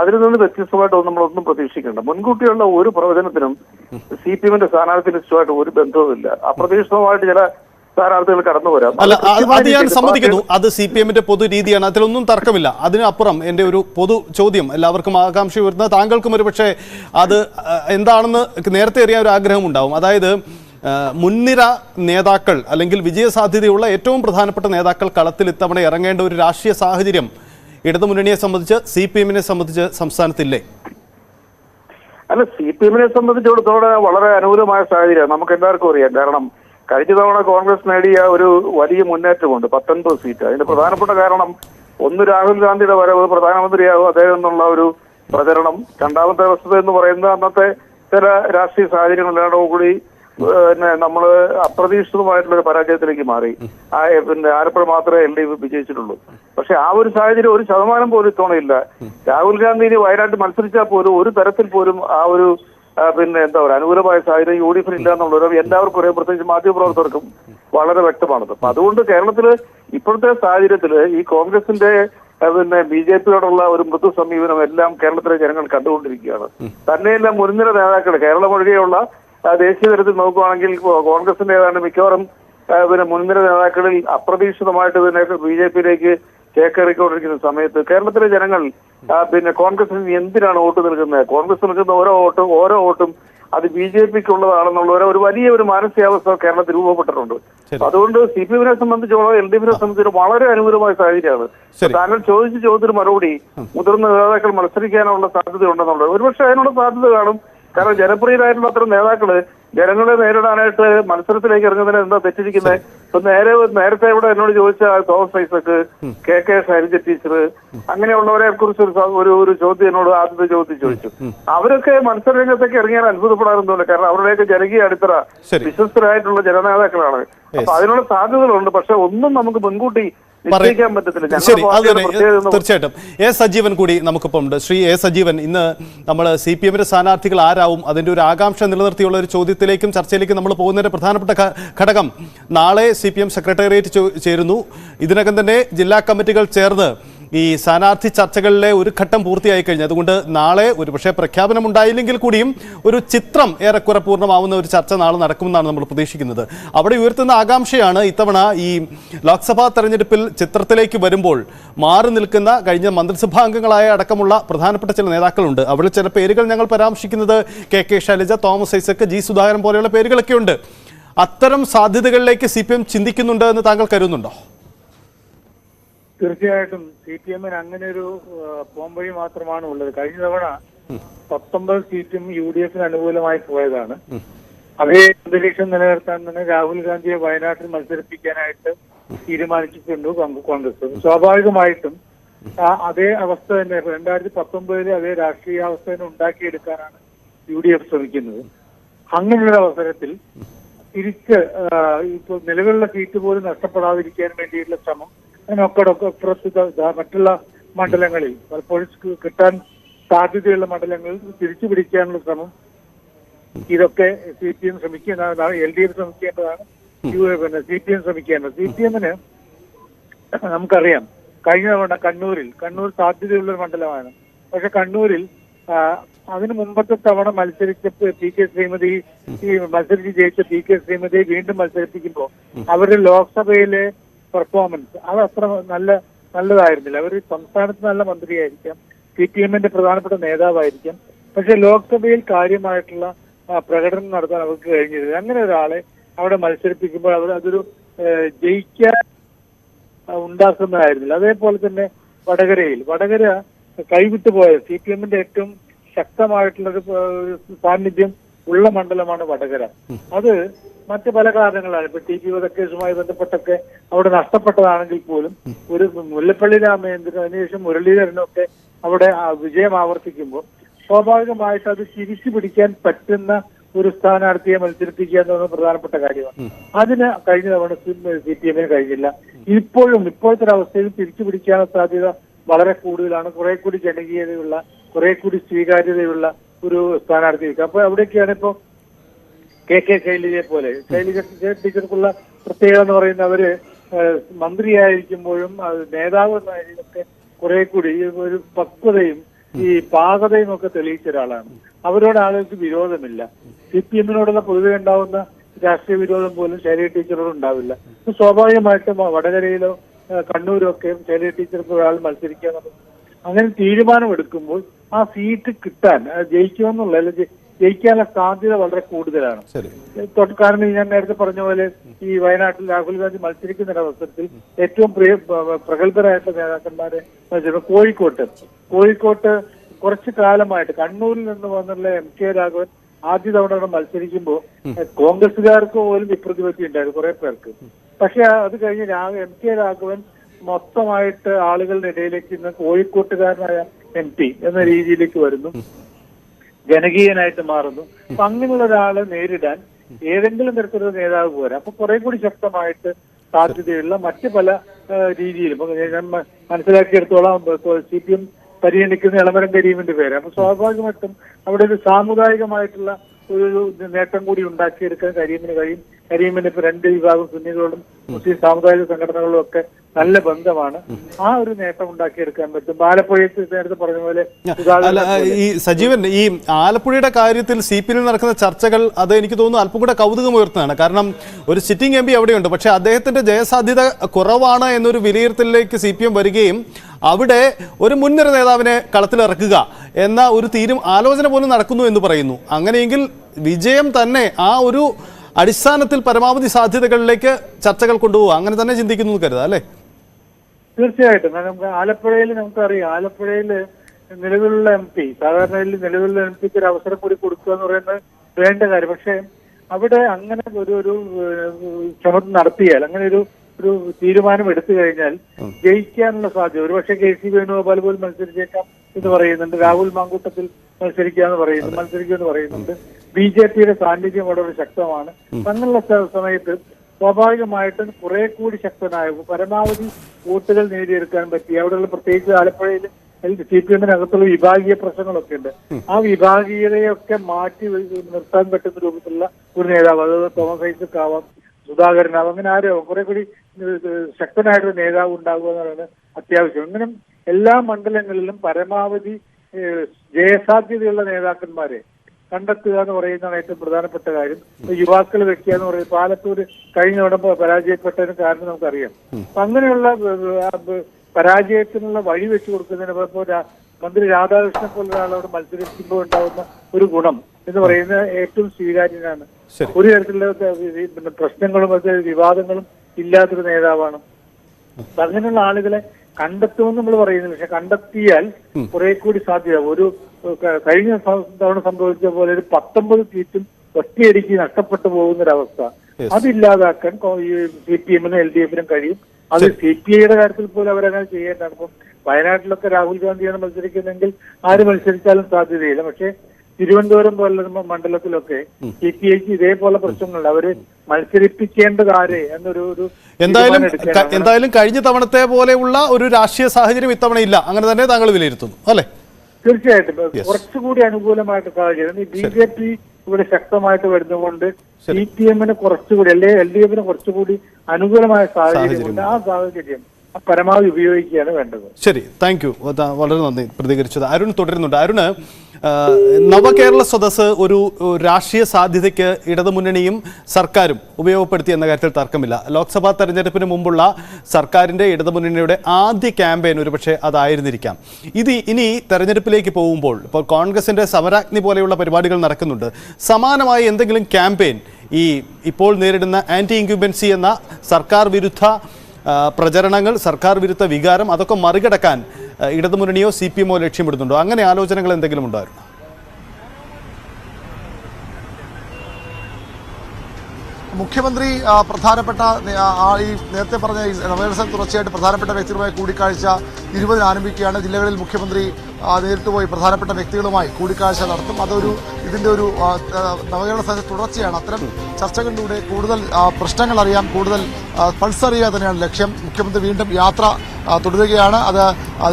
Speaker 3: അതിൽ നിന്ന് വ്യത്യസ്തമായിട്ടൊന്നും നമ്മളൊന്നും പ്രതീക്ഷിക്കേണ്ട. മുൻകൂട്ടിയുള്ള ഒരു പ്രവചനത്തിനും സി പി എമ്മിന്റെ സ്ഥാനാർത്ഥി ലിസ്റ്റുമായിട്ട് ഒരു ബന്ധവുമില്ല. അപ്രതീക്ഷിതമായിട്ട് ചില സ്ഥാനാർത്ഥികൾ കടന്നു
Speaker 1: അല്ല
Speaker 3: അത്
Speaker 1: ഞാൻ സമ്മതിക്കുന്നു. അത് സി പി എമ്മിന്റെ പൊതു രീതിയാണ്. അതിലൊന്നും തർക്കമില്ല. അതിനപ്പുറം എന്റെ ഒരു പൊതു ചോദ്യം എല്ലാവർക്കും ആകാംക്ഷ വരുന്നത് താങ്കൾക്കും ഒരു പക്ഷേ അത് എന്താണെന്ന് നേരത്തെ അറിയാൻ ഒരു ആഗ്രഹം ഉണ്ടാവും. അതായത് മുൻനിര നേതാക്കൾ അല്ലെങ്കിൽ വിജയസാധ്യതയുള്ള ഏറ്റവും പ്രധാനപ്പെട്ട നേതാക്കൾ കളത്തിൽ ഇത്തവണ ഇറങ്ങേണ്ട ഒരു രാഷ്ട്രീയ സാഹചര്യം ഇടതുമുന്നണിയെ സംബന്ധിച്ച് സി പി എമ്മിനെ സംബന്ധിച്ച് സംസ്ഥാനത്തില്ലേ?
Speaker 3: അല്ല സി പി എമ്മിനെ സംബന്ധിച്ചിടത്തോടെ വളരെ അനുകൂലമായ സാഹചര്യം നമുക്ക് എല്ലാവർക്കും അറിയാം. കാരണം കഴിഞ്ഞ തവണ കോൺഗ്രസ് നേടിയ ഒരു വലിയ മുന്നേറ്റമുണ്ട് പത്തൊൻപത് സീറ്റ്. അതിന്റെ പ്രധാനപ്പെട്ട കാരണം ഒന്ന് രാഹുൽ ഗാന്ധിയുടെ വരവ് പ്രധാനമന്ത്രിയാകും അദ്ദേഹം എന്നുള്ള ഒരു പ്രചരണം. രണ്ടാമത്തെ വസ്തുത എന്ന് പറയുന്നത് അന്നത്തെ ചില രാഷ്ട്രീയ സാഹചര്യങ്ങളിലാണ് കൂടി പിന്നെ നമ്മൾ അപ്രതീക്ഷിതമായിട്ടുള്ള ഒരു പരാജയത്തിലേക്ക് മാറി. പിന്നെ ആലപ്പുഴ മാത്രമേ എൽ ഡി എഫ് വിജയിച്ചിട്ടുള്ളൂ. പക്ഷെ ആ ഒരു സാഹചര്യം ഒരു ശതമാനം പോലും ഇത്തവണയില്ല രാഹുൽ ഗാന്ധി ഇനി വയനാട്ടിൽ മത്സരിച്ചാൽ പോലും ഒരു തരത്തിൽ പോലും ആ ഒരു പിന്നെ എന്താ പറയുക അനുകൂലമായ സാഹചര്യം യു ഡി എഫിന് ഇല്ല എന്നുള്ളവരും എല്ലാവർക്കും ഒരേ പ്രത്യേകിച്ച് മാധ്യമപ്രവർത്തകർക്കും വളരെ വ്യക്തമാണത്. അപ്പൊ അതുകൊണ്ട് കേരളത്തിൽ ഇപ്പോഴത്തെ സാഹചര്യത്തിൽ ഈ കോൺഗ്രസിന്റെ പിന്നെ ബി ജെ പിയോടുള്ള ഒരു മൃദു സമീപനം എല്ലാം കേരളത്തിലെ ജനങ്ങൾ കണ്ടുകൊണ്ടിരിക്കുകയാണ്. തന്നെയല്ല മുൻനിര നേതാക്കൾ കേരളം ഒഴികെയുള്ള ദേശീയ തലത്തിൽ നോക്കുകയാണെങ്കിൽ കോൺഗ്രസിന്റെ ഏതാണ്ട് മിക്കവാറും പിന്നെ മുൻനിര നേതാക്കളിൽ അപ്രതീക്ഷിതമായിട്ട് തന്നെ ബി ജെ പിയിലേക്ക് ചേക്കേറിക്കൊണ്ടിരിക്കുന്ന സമയത്ത് കേരളത്തിലെ ജനങ്ങൾ പിന്നെ കോൺഗ്രസിന് എന്തിനാണ് വോട്ട് നൽകുന്നത് കോൺഗ്രസ് നൽകുന്ന ഓരോ വോട്ടും ഓരോ വോട്ടും അത് ബി ജെ പിക്ക് ഉള്ളതാണെന്നുള്ള ഒരു- വലിയ ഒരു മാനസികാവസ്ഥ കേരളത്തിൽ രൂപപ്പെട്ടിട്ടുണ്ട്. അതുകൊണ്ട് സി പി എമ്മിനെ സംബന്ധിച്ചോളം എൽ ഡി എഫിനെ സംബന്ധിച്ചോളം വളരെ അനുകൂലമായ സാഹചര്യമാണ്. താങ്കൾ ചോദിച്ച ചോദ്യത്തിന് മറുപടി മുതിർന്ന നേതാക്കൾ മത്സരിക്കാനുള്ള സാധ്യത ഉണ്ടെന്നുള്ളത് ഒരുപക്ഷെ അതിനുള്ള സാധ്യത കാണും. കാരണം ജനപ്രിയരായിട്ടുള്ള അത്തരം നേതാക്കൾ ജനങ്ങളെ നേരിടാനായിട്ട് മത്സരത്തിലേക്ക് ഇറങ്ങുന്നതിന് എന്താ തെറ്റിരിക്കുന്നത് ഇപ്പൊ നേരെ നേരത്തെ ഇവിടെ എന്നോട് ചോദിച്ച Thomas Isaac K K Shailaja teacher അങ്ങനെയുള്ളവരെ കുറിച്ച് ഒരു ഒരു ഒരു ചോദ്യം എന്നോട് ആദ്യത്തെ ചോദ്യം ചോദിച്ചു. അവരൊക്കെ മത്സര രംഗത്തേക്ക് ഇറങ്ങിയാൽ അത്ഭുതപ്പെടാറൊന്നുമില്ല. കാരണം അവരുടെയൊക്കെ ജനകീയ അടിത്തറ. വിശ്വസ്തരായിട്ടുള്ള ജനനേതാക്കളാണ്. അപ്പൊ അതിനുള്ള സാധ്യതകളുണ്ട്. പക്ഷെ ഒന്നും നമുക്ക് മുൻകൂട്ടി
Speaker 1: ശരി അത് തന്നെ തീർച്ചയായിട്ടും. എ സജീവൻ കൂടി നമുക്കിപ്പം ഉണ്ട് ശ്രീ എ സജീവൻ ഇന്ന് നമ്മൾ സി പി എമ്മിന്റെ സ്ഥാനാർത്ഥികൾ ആരാവും? അതിന്റെ ഒരു ആകാംക്ഷ നിലനിർത്തിയുള്ള ഒരു ചോദ്യത്തിലേക്കും ചർച്ചയിലേക്കും നമ്മൾ പോകുന്നതിന്റെ പ്രധാനപ്പെട്ട ഘടകം. നാളെ സി പി എം സെക്രട്ടേറിയറ്റ് ചേരുന്നു. ഇതിനകം തന്നെ ജില്ലാ കമ്മിറ്റികൾ ചേർന്ന് ഈ സ്ഥാനാർത്ഥി ചർച്ചകളിലെ ഒരു ഘട്ടം പൂർത്തിയായി കഴിഞ്ഞു. അതുകൊണ്ട് നാളെ ഒരുപക്ഷെ പ്രഖ്യാപനം ഉണ്ടായില്ലെങ്കിൽ കൂടിയും ഒരു ചിത്രം ഏറെക്കുറെ പൂർണമാവുന്ന ഒരു ചർച്ച നാളെ നടക്കുമെന്നാണ് നമ്മൾ പ്രതീക്ഷിക്കുന്നത്. അവിടെ ഉയർത്തുന്ന ആകാംക്ഷയാണ് ഇത്തവണ ഈ ലോക്സഭാ തെരഞ്ഞെടുപ്പിൽ ചിത്രത്തിലേക്ക് വരുമ്പോൾ മാറി നിൽക്കുന്ന കഴിഞ്ഞ മന്ത്രിസഭാ അംഗങ്ങളായ അടക്കമുള്ള പ്രധാനപ്പെട്ട ചില നേതാക്കളുണ്ട്. അവിടെ ചില പേരുകൾ ഞങ്ങൾ പരാമർശിക്കുന്നത് K K Shailaja Thomas Isaac G Sudhakaran പോലെയുള്ള പേരുകളൊക്കെ ഉണ്ട് അത്തരം സാധ്യതകളിലേക്ക് സി ചിന്തിക്കുന്നുണ്ട് എന്ന് താങ്കൾ കരുതുന്നുണ്ടോ?
Speaker 4: തീർച്ചയായിട്ടും സി പി എമ്മിന് അങ്ങനെ ഒരു പോംവഴി മാത്രമാണ് ഉള്ളത്. കഴിഞ്ഞ തവണ പത്തൊമ്പത് സീറ്റും യു ഡി എഫിന് അനുകൂലമായി പോയതാണ്. അതേ അന്തരീക്ഷം നിലനിർത്താൻ തന്നെ രാഹുൽ ഗാന്ധിയെ വയനാട്ടിൽ മത്സരിപ്പിക്കാനായിട്ട് തീരുമാനിച്ചിട്ടുണ്ട് കോൺഗ്രസ്. സ്വാഭാവികമായിട്ടും അതേ അവസ്ഥ തന്നെ രണ്ടായിരത്തി പത്തൊമ്പതിലെ അതേ രാഷ്ട്രീയ അവസ്ഥ തന്നെ ഉണ്ടാക്കിയെടുക്കാനാണ് യു ഡി എഫ് ശ്രമിക്കുന്നത്. അങ്ങനെയുള്ള അവസരത്തിൽ തിരിച്ച് ഇപ്പൊ ഇപ്പോൾ നിലവിലുള്ള സീറ്റ് പോലും നഷ്ടപ്പെടാതിരിക്കാൻ വേണ്ടിയിട്ടുള്ള ശ്രമം അതിനൊക്കെ പ്രസ്തുത മറ്റുള്ള മണ്ഡലങ്ങളിൽ പലപ്പോഴും കിട്ടാൻ സാധ്യതയുള്ള മണ്ഡലങ്ങളിൽ തിരിച്ചു പിടിക്കാനുള്ള ശ്രമം. ഇതൊക്കെ സി പി എം ശ്രമിക്കേണ്ടതാണ് എൽ ഡി എഫ് ശ്രമിക്കേണ്ടതാണ്. യു പിന്നെ സി പി എം ശ്രമിക്കേണ്ടത് സി പി എമ്മിന് നമുക്കറിയാം കഴിഞ്ഞ തവണ കണ്ണൂരിൽ കണ്ണൂർ സാധ്യതയുള്ള മണ്ഡലമാണ്. പക്ഷെ കണ്ണൂരിൽ അതിനു മുമ്പത്തെ തവണ മത്സരിച്ച പി കെ ശ്രീമതി മത്സരിച്ച് ജയിച്ച പി കെ ശ്രീമതിയെ വീണ്ടും മത്സരിപ്പിക്കുമ്പോൾ അവരുടെ ലോക്സഭയിലെ പെർഫോമൻസ് അത് അത്ര നല്ല നല്ലതായിരുന്നില്ല. അവർ സംസ്ഥാനത്ത് നല്ല മന്ത്രിയായിരിക്കാം. സി പി എമ്മിന്റെ പ്രധാനപ്പെട്ട നേതാവായിരിക്കാം. പക്ഷെ ലോക്സഭയിൽ കാര്യമായിട്ടുള്ള പ്രകടനം നടത്താൻ അവർക്ക് കഴിഞ്ഞിരുന്നില്ല. അങ്ങനെ ഒരാളെ അവിടെ മത്സരിപ്പിക്കുമ്പോൾ അവർ അതൊരു ജയിക്കാൻ ഉണ്ടാക്കുന്നതായിരുന്നില്ല. അതേപോലെ തന്നെ വടകരയിൽ. വടകര കൈവിട്ടുപോയ സി പി എമ്മിന്റെ ഏറ്റവും ശക്തമായിട്ടുള്ള ഒരു സാന്നിധ്യം ഉള്ള മണ്ഡലമാണ് വടകര. അത് മറ്റ് പല കാരണങ്ങളാണ്. ഇപ്പൊ ടി പി വധക്കേസുമായി ബന്ധപ്പെട്ടൊക്കെ അവിടെ നഷ്ടപ്പെട്ടതാണെങ്കിൽ പോലും ഒരു മുല്ലപ്പള്ളി രാമചന്ദ്രൻ അതിനുശേഷം മുരളീധരനൊക്കെ അവിടെ ആ വിജയം ആവർത്തിക്കുമ്പോൾ സ്വാഭാവികമായിട്ട് അത് തിരിച്ചു പിടിക്കാൻ പറ്റുന്ന ഒരു സ്ഥാനാർത്ഥിയെ മത്സരിപ്പിക്കുക എന്നത് പ്രധാനപ്പെട്ട കാര്യമാണ്. അതിന് കഴിഞ്ഞ തവണ സി പി എമ്മിന് കഴിഞ്ഞില്ല. ഇപ്പോഴും ഇപ്പോഴത്തെ ഒരു അവസ്ഥയിൽ തിരിച്ചു പിടിക്കാനുള്ള സാധ്യത വളരെ കൂടുതലാണ്. കുറെ കൂടി ജനകീയതയുള്ള കുറെ കൂടി സ്വീകാര്യതയുള്ള ഒരു സ്ഥാനാർത്ഥിക്ക് അപ്പൊ അവിടെയൊക്കെയാണ് ഇപ്പൊ കെ കെ ശൈലജയെ പോലെ. ശൈലജ ടീച്ചർക്കുള്ള പ്രത്യേകത എന്ന് പറയുന്ന അവർ മന്ത്രിയായിരിക്കുമ്പോഴും നേതാവ് ഒക്കെ കുറെ കൂടി ഒരു പക്വതയും ഈ പാകതയും ഒക്കെ തെളിയിച്ച ഒരാളാണ്. അവരോട് ആളുകൾക്ക് വിരോധമില്ല. സി പി എമ്മിനോടുള്ള പൊതുവെ ഉണ്ടാവുന്ന രാഷ്ട്രീയ വിരോധം പോലും ശൈലജ ടീച്ചറോട് ഉണ്ടാവില്ല. സ്വാഭാവികമായിട്ടും വടകരയിലോ കണ്ണൂരോ ഒക്കെ ശൈലജ ടീച്ചർക്ക് ഒരാൾ മത്സരിക്കാൻ അങ്ങനെ തീരുമാനമെടുക്കുമ്പോൾ ആ സീറ്റ് കിട്ടാൻ ജയിക്കുമെന്നുള്ള അല്ലെങ്കിൽ ജയിക്കാനുള്ള സാധ്യത വളരെ കൂടുതലാണ്. കാരണം ഞാൻ നേരത്തെ പറഞ്ഞ പോലെ ഈ വയനാട്ടിൽ രാഹുൽ ഗാന്ധി മത്സരിക്കുന്ന അവസരത്തിൽ ഏറ്റവും പ്രിയ പ്രഗത്ഭരായിട്ടുള്ള നേതാക്കന്മാരെ മത്സരിക്കും കോഴിക്കോട്ട്. കോഴിക്കോട്ട് കുറച്ചു കാലമായിട്ട് കണ്ണൂരിൽ നിന്ന് വന്നുള്ള എം കെ രാഘവൻ ആദ്യ തവണ മത്സരിക്കുമ്പോൾ കോൺഗ്രസുകാർക്ക് പോലും വിപ്രതിപത്തി ഉണ്ടായിരുന്നു കുറെ പേർക്ക്. പക്ഷെ അത് കഴിഞ്ഞ് രാഘ എം കെ രാഘവൻ മൊത്തമായിട്ട് ആളുകളുടെ ഇടയിലേക്ക് ഇന്ന് കോഴിക്കോട്ടുകാരനായ എം പി എന്ന രീതിയിലേക്ക് വരുന്നു. ജനകീയനായിട്ട് മാറുന്നു. അപ്പൊ അങ്ങനെയുള്ള ഒരാളെ നേരിടാൻ ഏതെങ്കിലും തരത്തിലുള്ള നേതാവ് പോരാ. അപ്പൊ കുറെ കൂടി ശക്തമായിട്ട് സാധ്യതയുള്ള മറ്റ് പല രീതിയിലും. ഞാൻ മനസ്സിലാക്കിയെടുത്തോളം. സി പി എം പരിഗണിക്കുന്ന ഇളമരം കരീമിന്റെ പേര്. അപ്പൊ സ്വാഭാവികമായിട്ടും അവിടെ ഒരു സാമുദായികമായിട്ടുള്ള ഒരു നേട്ടം കൂടി ഉണ്ടാക്കിയെടുക്കാൻ കരീമിന് കഴിയും. കരീമിന് ഇപ്പൊ രണ്ട് വിഭാഗം സുന്നികളോടും മുസ്ലിം സാമുദായിക സംഘടനകളും ഒക്കെ നല്ല ബന്ധമാണ്. ആ ഒരു നേട്ടം ഉണ്ടാക്കിയെടുക്കാൻ പറ്റും. ആലപ്പുഴയിൽ നേരത്തെ പറഞ്ഞ പോലെ
Speaker 1: ഈ സജീവൻ ഈ ആലപ്പുഴയുടെ കാര്യത്തിൽ സി പി നടക്കുന്ന ചർച്ചകൾ അത് എനിക്ക് തോന്നുന്നു അല്പം കൂടെ കൗതുകം ഉയർത്തുന്നതാണ്. കാരണം ഒരു സിറ്റിംഗ് എം പി അവിടെയുണ്ട്. പക്ഷെ അദ്ദേഹത്തിന്റെ ജയസാധ്യത കുറവാണ് എന്നൊരു വിലയിരുത്തലിലേക്ക് സി പി എം വരികയും അവിടെ ഒരു മുൻനിര നേതാവിനെ കളത്തിലിറക്കുക എന്ന ഒരു തീരും ആലോചന പോലും നടക്കുന്നു എന്ന് പറയുന്നു. അങ്ങനെയെങ്കിൽ വിജയം തന്നെ ആ ഒരു അടിസ്ഥാനത്തിൽ പരമാവധി സാധ്യതകളിലേക്ക് ചർച്ചകൾ കൊണ്ടുപോകുക അങ്ങനെ തന്നെ ചിന്തിക്കുന്നു കരുതാം അല്ലേ?
Speaker 4: തീർച്ചയായിട്ടും. നമുക്ക് ആലപ്പുഴയിൽ നമുക്കറിയാം ആലപ്പുഴയിൽ നിലവിലുള്ള എം പി സാധാരണയിൽ നിലവിലുള്ള എം പിക്ക് ഒരു അവസരം കൂടി കൊടുക്കുക എന്ന് പറയുന്നത് വേണ്ട കാര്യം. പക്ഷേ അവിടെ അങ്ങനെ ഒരു ഒരു ശ്രമം നടത്തിയാൽ അങ്ങനെ ഒരു ഒരു തീരുമാനം എടുത്തു കഴിഞ്ഞാൽ ജയിക്കാനുള്ള സാധ്യത ഒരുപക്ഷെ കെ സി വേണുഗോപാൽ പോലും മത്സരിച്ചേക്കാം എന്ന് പറയുന്നുണ്ട്. രാഹുൽ മാങ്കൂട്ടത്തിൽ മത്സരിക്കാന്ന് പറയുന്നു മത്സരിക്കുമെന്ന് പറയുന്നുണ്ട്. ബി ജെ പിയുടെ സാന്നിധ്യം വളരെ ശക്തമാണ്. അങ്ങനെയുള്ള സമയത്ത് സ്വാഭാവികമായിട്ടും കുറെ കൂടി ശക്തനായ പരമാവധി വോട്ടുകൾ നേടിയെടുക്കാൻ പറ്റി. അവിടെയുള്ള പ്രത്യേകിച്ച് ആലപ്പുഴയിൽ സി പി എമ്മിനകത്തുള്ള വിഭാഗീയ പ്രശ്നങ്ങളൊക്കെ ഉണ്ട്. ആ വിഭാഗീയതയൊക്കെ മാറ്റി നിർത്താൻ പറ്റുന്ന രൂപത്തിലുള്ള ഒരു നേതാവ് അത് തോമസ് ഐസക് ആവാം സുധാകരനാവാം അങ്ങനെ ആരോ കുറെ കൂടി ശക്തനായിട്ടൊരു നേതാവ് ഉണ്ടാകുക എന്നുള്ളത് അത്യാവശ്യം. അങ്ങനെ എല്ലാ മണ്ഡലങ്ങളിലും പരമാവധി ജയസാധ്യതയുള്ള നേതാക്കന്മാരെ കണ്ടെത്തുക എന്ന് പറയുന്നതാണ് ഏറ്റവും പ്രധാനപ്പെട്ട കാര്യം. യുവാക്കൾ വെക്കുക എന്ന് പറയുന്നത് പാലത്തൂര് കഴിഞ്ഞ ഉടമ്പ് പരാജയപ്പെട്ടതിന് കാരണം നമുക്കറിയാം. അപ്പൊ അങ്ങനെയുള്ള പരാജയത്തിനുള്ള വഴി വെച്ചു കൊടുക്കുന്നതിന് ഇപ്പോൾ മന്ത്രി രാധാകൃഷ്ണൻ പോലുള്ള ആളോട് മത്സരിക്കുമ്പോൾ ഉണ്ടാകുന്ന ഒരു ഗുണം എന്ന് പറയുന്നത് ഏറ്റവും സ്വീകാര്യനാണ്. ഒരു തരത്തിലുള്ള പ്രശ്നങ്ങളും അത് വിവാദങ്ങളും ഇല്ലാത്തൊരു നേതാവാണ്. അങ്ങനെയുള്ള ആളുകളെ കണ്ടെത്തുമെന്ന് നമ്മൾ പറയുന്നത് പക്ഷെ കണ്ടെത്തിയാൽ കുറെ കൂടി സാധ്യത ഒരു കഴിഞ്ഞ തവണ സംഭവിച്ച പോലെ ഒരു പത്തൊമ്പത് സീറ്റും ഒറ്റയടിക്ക് നഷ്ടപ്പെട്ടു പോകുന്നൊരവസ്ഥ. അതില്ലാതാക്കാൻ സി പി എമ്മിനും എൽ ഡി എഫിനും കഴിയും. അത് സി പി ഐയുടെ കാര്യത്തിൽ പോലും അവരങ്ങനെ ചെയ്യേണ്ടതാണ്. ഇപ്പം വയനാട്ടിലൊക്കെ രാഹുൽ ഗാന്ധിയാണ് മത്സരിക്കുന്നതെങ്കിൽ ആര് മത്സരിച്ചാലും സാധ്യതയില്ല. പക്ഷേ തിരുവനന്തപുരം പോലുള്ള മണ്ഡലത്തിലൊക്കെ സി പി ഐക്ക് ഇതേപോലെ പ്രശ്നങ്ങളുണ്ട്. അവർ മത്സരിപ്പിക്കേണ്ടത് ആരെ എന്നൊരു ഒരു
Speaker 1: എന്തായാലും എന്തായാലും കഴിഞ്ഞ തവണത്തെ പോലെയുള്ള ഒരു രാഷ്ട്രീയ സാഹചര്യം ഇത്തവണ ഇല്ല. അങ്ങനെ തന്നെ താങ്കൾ വിലയിരുത്തുന്നു. അല്ലേ?
Speaker 4: തീർച്ചയായിട്ടും. കുറച്ചുകൂടി അനുകൂലമായിട്ട് സാഹചര്യം. ഈ ബി ജെ പി ഇവിടെ ശക്തമായിട്ട് വരുന്നതുകൊണ്ട് സി പി എമ്മിന് കുറച്ചുകൂടി അല്ലെ എൽ ഡി എഫിന് കുറച്ചുകൂടി അനുകൂലമായ സാഹചര്യമുണ്ട്. ആ സാഹചര്യം പരമാവധി ഉപയോഗിക്കുകയാണ് വേണ്ടത്.
Speaker 1: ശരി താങ്ക് യു വളരെ നന്ദി പ്രതികരിച്ചത്. അരുൺ തുടരുന്നുണ്ട്. അരുണ് നവകേരള സദസ് ഒരു രാഷ്ട്രീയ സാധ്യതയ്ക്ക് ഇടതുമുന്നണിയും സർക്കാരും ഉപയോഗപ്പെടുത്തി എന്ന കാര്യത്തിൽ തർക്കമില്ല. ലോക്സഭാ തെരഞ്ഞെടുപ്പിന് മുമ്പുള്ള സർക്കാരിന്റെ ഇടതുമുന്നണിയുടെ ആദ്യ ക്യാമ്പയിൻ ഒരുപക്ഷെ അതായിരുന്നിരിക്കാം. ഇത് ഇനി തെരഞ്ഞെടുപ്പിലേക്ക് പോകുമ്പോൾ ഇപ്പോൾ കോൺഗ്രസിന്റെ സമരാഗ്നി പോലെയുള്ള പരിപാടികൾ നടക്കുന്നുണ്ട്. സമാനമായ എന്തെങ്കിലും ക്യാമ്പയിൻ ഈ ഇപ്പോൾ നേരിടുന്ന ആന്റി ഇൻക്യുബൻസി എന്ന സർക്കാർ വിരുദ്ധ പ്രചരണങ്ങൾ സർക്കാർ വിരുദ്ധ വികാരം അതൊക്കെ മറികടക്കാൻ ഇടതുമുന്നണിയോ സി പി എമ്മോ ലക്ഷ്യമിടുന്നുണ്ടോ? അങ്ങനെ ആലോചനകൾ എന്തെങ്കിലും ഉണ്ടായിരുന്നു?
Speaker 2: മുഖ്യമന്ത്രി പ്രധാനപ്പെട്ട ഈ നേരത്തെ പറഞ്ഞ നവകേരള തുടർച്ചയായിട്ട് പ്രധാനപ്പെട്ട വ്യക്തികളുമായി കൂടിക്കാഴ്ച ഇരുപതിന് ആരംഭിക്കുകയാണ്. ജില്ലകളിൽ മുഖ്യമന്ത്രി നേരിട്ട് പോയി പ്രധാനപ്പെട്ട വ്യക്തികളുമായി കൂടിക്കാഴ്ച നടത്തും. അതൊരു ഇതിന്റെ ഒരു നവകേരള സദസ് തുടർച്ചയാണ്. അത്തരം ചർച്ചകളിലൂടെ കൂടുതൽ പ്രശ്നങ്ങൾ അറിയാം കൂടുതൽ പൾസ് അറിയുക തന്നെയാണ് ലക്ഷ്യം. മുഖ്യമന്ത്രി വീണ്ടും യാത്ര തുടരുകയാണ്. അത്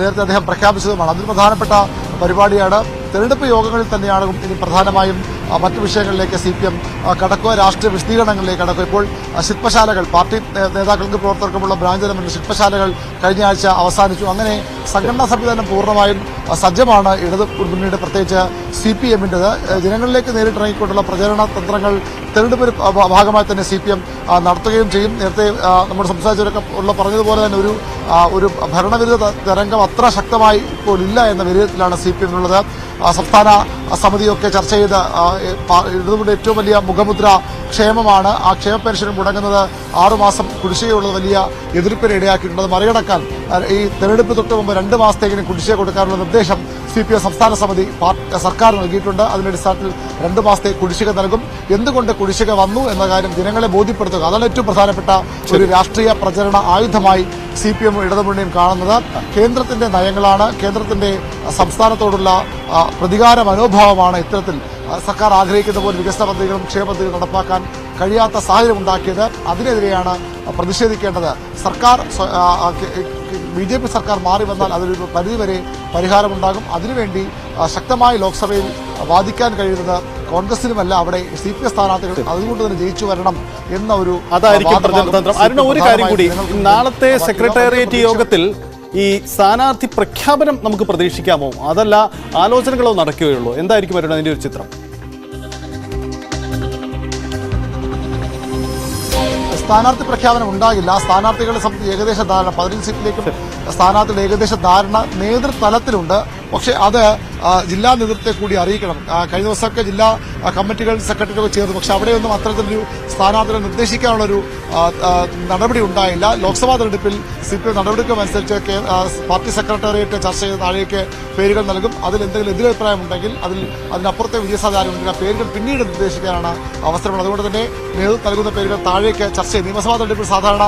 Speaker 2: നേരത്തെ അദ്ദേഹം പ്രഖ്യാപിച്ചതുമാണ്. അതിൽ പ്രധാനപ്പെട്ട പരിപാടിയാണ്. തെരഞ്ഞെടുപ്പ് യോഗങ്ങളിൽ തന്നെയാണ് ഇനി പ്രധാനമായും മറ്റു വിഷയങ്ങളിലേക്ക് സി പി എം കടക്കുക രാഷ്ട്രീയ വിശദീകരണങ്ങളിലേക്ക് കടക്കുക. ഇപ്പോൾ ശില്പശാലകൾ പാർട്ടി നേതാക്കൾക്ക് പ്രവർത്തകർക്കുമുള്ള ബ്രാഞ്ച് തലമുള്ള ശില്പശാലകൾ കഴിഞ്ഞ ആഴ്ച അവസാനിച്ചു. അങ്ങനെ സംഘടനാ സംവിധാനം പൂർണമായും സജ്ജമാണ്. ഇടത് മുന്നണിയുടെ പ്രത്യേകിച്ച് സി പി എമ്മിന്റെത്. ജനങ്ങളിലേക്ക് നേരിട്ടിറങ്ങിക്കൊണ്ടുള്ള പ്രചരണ തന്ത്രങ്ങൾ തെരഞ്ഞെടുപ്പിന് ഭാഗമായി തന്നെ സി പി എം നടത്തുകയും ചെയ്യും. നേരത്തെ നമ്മൾ സംസാരിച്ചവരൊക്കെ ഉള്ള പറഞ്ഞതുപോലെ തന്നെ ഒരു ഒരു ഭരണവിരുദ്ധ തരംഗം അത്ര ശക്തമായി ഇപ്പോൾ ഇല്ല എന്ന വിലയിരുത്തലാണ് സി പി എമ്മിനുള്ളത്. സംസ്ഥാന സമിതിയൊക്കെ ചർച്ച ചെയ്ത് എ, ഏറ്റവും വലിയ മുഖമുദ്ര ക്ഷേമമാണ്. ആ ക്ഷേമ പെൻഷൻ മുടങ്ങുന്നത് ആറുമാസം കുടിശ്ശികയുള്ളത് വലിയ എതിർപ്പിന് ഇടയാക്കിയിട്ടുണ്ട്. അത് മറികടക്കാൻ ഈ തെരഞ്ഞെടുപ്പ് തൊട്ട് മുമ്പ് രണ്ട് മാസത്തേക്കിനും കുടിശ്ശിക കൊടുക്കാനുള്ള നിർദ്ദേശം സി പി എം സംസ്ഥാന സമിതി സർക്കാർ നൽകിയിട്ടുണ്ട്. അതിന്റെ അടിസ്ഥാനത്തിൽ രണ്ട് മാസത്തെ കുടിശ്ശിക നൽകും. എന്തുകൊണ്ട് കുടിശ്ശിക വന്നു എന്ന കാര്യം ജനങ്ങളെ ബോധ്യപ്പെടുത്തുക. അതാണ് ഏറ്റവും പ്രധാനപ്പെട്ട ഒരു രാഷ്ട്രീയ പ്രചരണ ആയുധമായി സി പി എം ഇടതുമുന്നണിയും കാണുന്നത്. കേന്ദ്രത്തിന്റെ നയങ്ങളാണ് കേന്ദ്രത്തിന്റെ സംസ്ഥാനത്തോടുള്ള പ്രതികാര മനോഭാവമാണ് ഇത്തരത്തിൽ സർക്കാർ ആഗ്രഹിക്കുന്ന പോലെ വികസന പദ്ധതികളും ക്ഷേമ പദ്ധതികളും നടപ്പാക്കാൻ കഴിയാത്ത സാഹചര്യം ഉണ്ടാക്കിയത് അതിനെതിരെയാണ് പ്രതിഷേധിക്കേണ്ടത്. സർക്കാർ ബി ജെ പി സർക്കാർ മാറി വന്നാൽ അതൊരു പരിധിവരെ പരിഹാരമുണ്ടാകും. അതിനുവേണ്ടി ശക്തമായി ലോക്സഭയിൽ വാദിക്കാൻ കഴിയുന്നത് കോൺഗ്രസിനുമല്ല അവിടെ സി പി എസ് സ്ഥാനാർത്ഥികൾ അതുകൊണ്ട് തന്നെ ജയിച്ചു വരണം എന്ന ഒരു
Speaker 1: അതായിരിക്കും അരുണ ഒരു കാര്യം കൂടി. നാളത്തെ. സെക്രട്ടേറിയറ്റ് യോഗത്തിൽ ഈ സ്ഥാനാർത്ഥി പ്രഖ്യാപനം നമുക്ക് പ്രതീക്ഷിക്കാമോ? അതല്ല ആലോചനകളോ നടക്കുകയുള്ളൂ. എന്തായിരിക്കും വരുന്നത് അതിന്റെ ഒരു ചിത്രം?
Speaker 2: സ്ഥാനാർത്ഥി പ്രഖ്യാപനം ഉണ്ടാകില്ല. സ്ഥാനാർത്ഥികളെ സംബന്ധിച്ച് ഏകദേശം ധാരണ. പതിനഞ്ച് സീറ്റിലേക്കും സ്ഥാനാർത്ഥികളുടെ ഏകദേശ ധാരണ നേതൃതലത്തിലുണ്ട്. പക്ഷേ അത് ജില്ലാ നേതൃത്വത്തെ കൂടി അറിയിക്കണം. കഴിഞ്ഞ ദിവസമൊക്കെ ജില്ലാ കമ്മിറ്റികൾ സെക്രട്ടറിയൊക്കെ ചേർന്നു. പക്ഷേ അവിടെയൊന്നും അത്തരത്തിലൊരു സ്ഥാനാർത്ഥികളെ നിർദ്ദേശിക്കാനുള്ളൊരു നടപടി ഉണ്ടായില്ല. ലോക്സഭാ തെരഞ്ഞെടുപ്പിൽ സി പി എം നടപടിക്രമനുസരിച്ച് പാർട്ടി സെക്രട്ടേറിയറ്റ് ചർച്ച ചെയ്ത് താഴേക്ക് പേരുകൾ നൽകും. അതിൽ എന്തെങ്കിലും എതിരഭിപ്രായം ഉണ്ടെങ്കിൽ അതിൽ അതിനപ്പുറത്തെ വിജയസാധ്യതയുണ്ടെങ്കിൽ ആ പേരുകൾ പിന്നീട് നിർദ്ദേശിക്കാനാണ് അവസരമുള്ളത്. അതുകൊണ്ട് തന്നെ നേതൃത്വം നൽകുന്ന പേരുകൾ താഴേക്ക് ചർച്ച ചെയ്യും നിയമസഭാ തെരഞ്ഞെടുപ്പിൽ സാധാരണ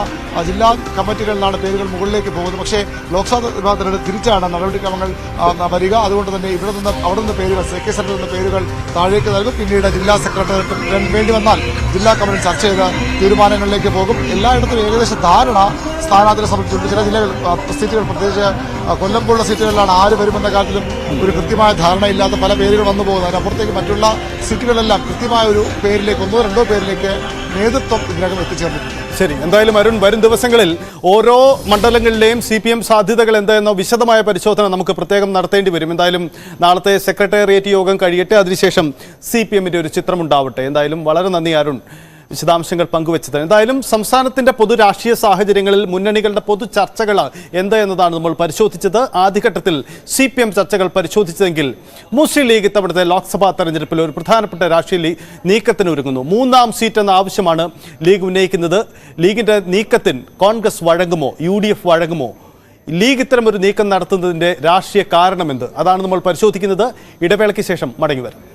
Speaker 2: ജില്ലാ കമ്മിറ്റികളിലാണ് പേരുകൾ മുകളിലേക്ക് പോകുന്നത്. പക്ഷേ ലോക്സഭാ തെരഞ്ഞെടുപ്പ് തിരിച്ചാണ് നടപടിക്രമങ്ങൾ വരിക. അതുകൊണ്ട് തന്നെ ഇവിടെ നിന്ന് അവിടെ നിന്ന് പേരുകൾ സെ കെ സെന്ററിൽ നിന്ന് പേരുകൾ താഴേക്ക് നൽകും. പിന്നീട് ജില്ലാ സെക്രട്ടറിയേറ്റ് വേണ്ടി വന്നാൽ ജില്ലാ കമ്മിറ്റി ചർച്ച ചെയ്ത് തീരുമാനങ്ങളിലേക്ക് പോകും. എല്ലായിടത്തും ഏകദേശം ധാരണ സ്ഥാനാർത്ഥികളെ സംബന്ധിച്ചുണ്ട് ചില ജില്ലകൾ സീറ്റുകൾ പ്രത്യേകിച്ച് കൊല്ലം പോലുള്ള സീറ്റുകളിലാണ് ആര് വരുമെന്ന കാര്യത്തിലും ഒരു കൃത്യമായ ധാരണയില്ലാത്ത പല പേരുകൾ വന്നു പോകുന്നത് അതിനപ്പുറത്തേക്ക് മറ്റുള്ള സീറ്റുകളെല്ലാം കൃത്യമായ ഒരു പേരിലേക്ക് ഒന്നോ രണ്ടോ പേരിലേക്ക് നേതൃത്വം ഇതിനകം എത്തിച്ചേർന്നിട്ടുണ്ട്.
Speaker 1: ശരി. എന്തായാലും അരുൺ വരും ദിവസങ്ങളിൽ ഓരോ മണ്ഡലങ്ങളിലെയും സി പി എം സാധ്യതകൾ എന്തായെന്ന വിശദമായ പരിശോധന നമുക്ക് പ്രത്യേകം നടത്തേണ്ടി വരും. എന്തായാലും നാളത്തെ സെക്രട്ടേറിയറ്റ് യോഗം കഴിയട്ടെ. അതിനുശേഷം സി പി എമ്മിന്റെ ഒരു ചിത്രമുണ്ടാവട്ടെ എന്തായാലും വളരെ നന്ദി അരുൺ. വിശദാംശങ്ങൾ പങ്കുവച്ചത് എന്തായാലും സംസ്ഥാനത്തിന്റെ പൊതു രാഷ്ട്രീയ സാഹചര്യങ്ങളിൽ മുന്നണികളുടെ പൊതു ചർച്ചകൾ എന്ത് എന്നതാണ് നമ്മൾ പരിശോധിച്ചത്. ആദ്യഘട്ടത്തിൽ സി പി എം ചർച്ചകൾ പരിശോധിച്ചതെങ്കിൽ മുസ്ലിം ലീഗ് ഇത്തവണത്തെ ലോക്സഭാ തെരഞ്ഞെടുപ്പിൽ ഒരു പ്രധാനപ്പെട്ട രാഷ്ട്രീയ നീക്കത്തിന് ഒരുങ്ങുന്നു മൂന്നാം സീറ്റ് എന്ന ആവശ്യമാണ് ലീഗ് ഉന്നയിക്കുന്നത്. ലീഗിന്റെ നീക്കത്തിന് കോൺഗ്രസ് വഴങ്ങുമോ? യു ഡി എഫ് വഴങ്ങുമോ? ലീഗ് ഇത്തരം ഒരു നീക്കം നടത്തുന്നതിന്റെ രാഷ്ട്രീയ കാരണമെന്ത് അതാണ് നമ്മൾ പരിശോധിക്കുന്നത്. ഇടവേളയ്ക്ക് ശേഷം മടങ്ങി വരാം.